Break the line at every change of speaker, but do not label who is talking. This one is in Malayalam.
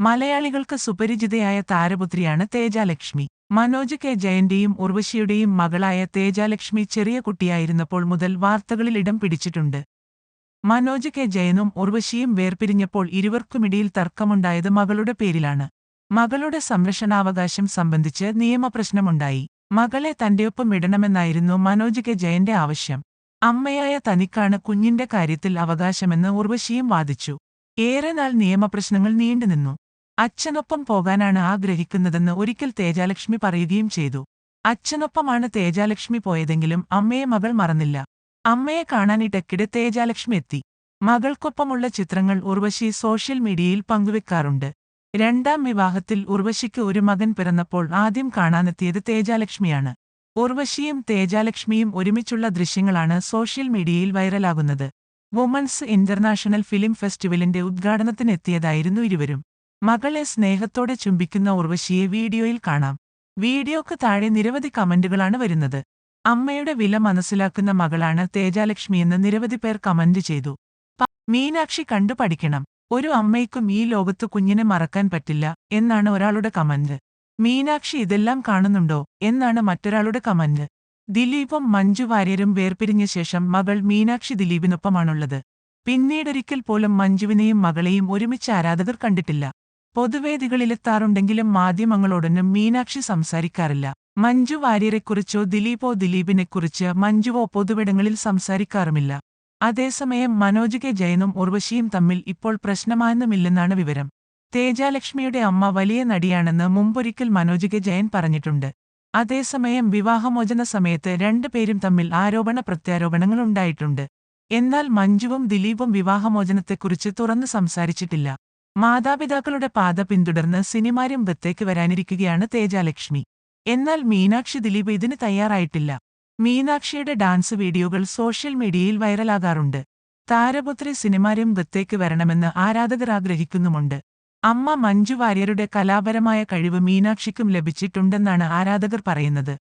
മലയാളികൾക്ക് സുപരിചിതയായ താരപുത്രിയാണ് തേജാലക്ഷ്മി. മനോജ് കെ. ജയന്റെയും ഉർവശിയുടെയും മകളായ തേജാലക്ഷ്മി ചെറിയ കുട്ടിയായിരുന്നപ്പോൾ മുതൽ വാർത്തകളിൽ ഇടം പിടിച്ചിട്ടുണ്ട്. മനോജ് കെ. ജയനും ഉർവശിയും വേർപിരിഞ്ഞപ്പോൾ ഇരുവർക്കുമിടയിൽ തർക്കമുണ്ടായത് മകളുടെ പേരിലാണ്. മകളുടെ സംരക്ഷണാവകാശം സംബന്ധിച്ച് നിയമപ്രശ്നമുണ്ടായി. മകളെ തന്റെയൊപ്പം ഇടണമെന്നായിരുന്നു മനോജ് കെ. ജയന്റെ ആവശ്യം. അമ്മയായ തനിക്കാണ് കുഞ്ഞിന്റെ കാര്യത്തിൽ അവകാശമെന്ന് ഉർവശിയും വാദിച്ചു. ഏറെ നാൾ നിയമപ്രശ്നങ്ങൾ നീണ്ടുനിന്നു. അച്ഛനൊപ്പം പോകാനാണ് ആഗ്രഹിക്കുന്നതെന്ന് ഒരിക്കൽ തേജാലക്ഷ്മി പറയുകയും ചെയ്തു. അച്ഛനൊപ്പമാണ് തേജാലക്ഷ്മി പോയതെങ്കിലും അമ്മയെ മകൾ മറന്നില്ല. അമ്മയെ കാണാനിടയ്ക്കിടെ തേജാലക്ഷ്മി എത്തി. മകൾക്കൊപ്പമുള്ള ചിത്രങ്ങൾ ഉർവശി സോഷ്യൽ മീഡിയയിൽ പങ്കുവെക്കാറുണ്ട്. രണ്ടാം വിവാഹത്തിൽ ഉർവശിക്ക് ഒരു മകൻ പിറന്നപ്പോൾ ആദ്യം കാണാനെത്തിയത് തേജാലക്ഷ്മിയാണ്. ഉർവശിയും തേജാലക്ഷ്മിയും ഒരുമിച്ചുള്ള ദൃശ്യങ്ങളാണ് സോഷ്യൽ മീഡിയയിൽ വൈറലാകുന്നത്. വുമൺസ് ഇന്റർനാഷണൽ ഫിലിം ഫെസ്റ്റിവലിന്റെ ഉദ്ഘാടനത്തിനെത്തിയതായിരുന്നു ഇരുവരും. മകളെ സ്നേഹത്തോടെ ചുംബിക്കുന്ന ഉർവശിയെ വീഡിയോയിൽ കാണാം. വീഡിയോക്ക് താഴെ നിരവധി കമന്റുകളാണ് വരുന്നത്. അമ്മയുടെ വില മനസ്സിലാക്കുന്ന മകളാണ് തേജാലക്ഷ്മിയെന്ന് നിരവധി പേർ കമന്റ് ചെയ്തു. മീനാക്ഷി കണ്ടു പഠിക്കണം. ഒരു അമ്മയ്ക്കും ഈ ലോകത്ത് കുഞ്ഞിനെ മറക്കാൻ പറ്റില്ല എന്നാണ് ഒരാളുടെ കമന്റ്. മീനാക്ഷി ഇതെല്ലാം കാണുന്നുണ്ടോ എന്നാണ് മറ്റൊരാളുടെ കമന്റ്. ദിലീപും മഞ്ജു വാര്യരും വേർപിരിഞ്ഞ ശേഷം മകൾ മീനാക്ഷി ദിലീപിനൊപ്പമാണുള്ളത്. പിന്നീടൊരിക്കൽ പോലും മഞ്ജുവിനെയും മകളെയും ഒരുമിച്ച് ആരാധകർ കണ്ടിട്ടില്ല. പൊതുവേദികളിലെത്താറുണ്ടെങ്കിലും മാധ്യമങ്ങളോടൊന്നും മീനാക്ഷി സംസാരിക്കാറില്ല. മഞ്ജു വാര്യരെക്കുറിച്ചോ ദിലീപോ ദിലീപിനെക്കുറിച്ച് മഞ്ജുവോ പൊതുവിടങ്ങളിൽ സംസാരിക്കാറുമില്ല. അതേസമയം മനോജ് കെ ജയനും ഉർവശിയും തമ്മിൽ ഇപ്പോൾ പ്രശ്നമായൊന്നുമില്ലെന്നാണ് വിവരം. തേജാലക്ഷ്മിയുടെ അമ്മ വലിയ നടിയാണെന്ന് മുമ്പൊരിക്കൽ മനോജ് കെ ജയൻ പറഞ്ഞിട്ടുണ്ട്. അതേസമയം വിവാഹമോചന സമയത്ത് രണ്ടുപേരും തമ്മിൽ ആരോപണ പ്രത്യാരോപണങ്ങൾ ഉണ്ടായിട്ടുണ്ട് എന്നാൽ മഞ്ജുവും ദിലീപും വിവാഹമോചനത്തെക്കുറിച്ച് തുറന്നു സംസാരിച്ചിട്ടില്ല. മാതാപിതാക്കളുടെ പാത പിന്തുടർന്ന് സിനിമാരംഭത്തേക്ക് വരാനിരിക്കുകയാണ് തേജാലക്ഷ്മി. എന്നാൽ മീനാക്ഷി ദിലീപ് ഇതിന് തയ്യാറായിട്ടില്ല. മീനാക്ഷിയുടെ ഡാൻസ് വീഡിയോകൾ സോഷ്യൽ മീഡിയയിൽ വൈറലാകാറുണ്ട്. താരപുത്രി സിനിമാരംഭത്തേക്ക് വരണമെന്ന് ആരാധകർ ആഗ്രഹിക്കുന്നുമുണ്ട്. അമ്മ മഞ്ജു വാര്യരുടെ കലാപരമായ കഴിവ് മീനാക്ഷിക്കും ലഭിച്ചിട്ടുണ്ടെന്നാണ് ആരാധകർ പറയുന്നത്.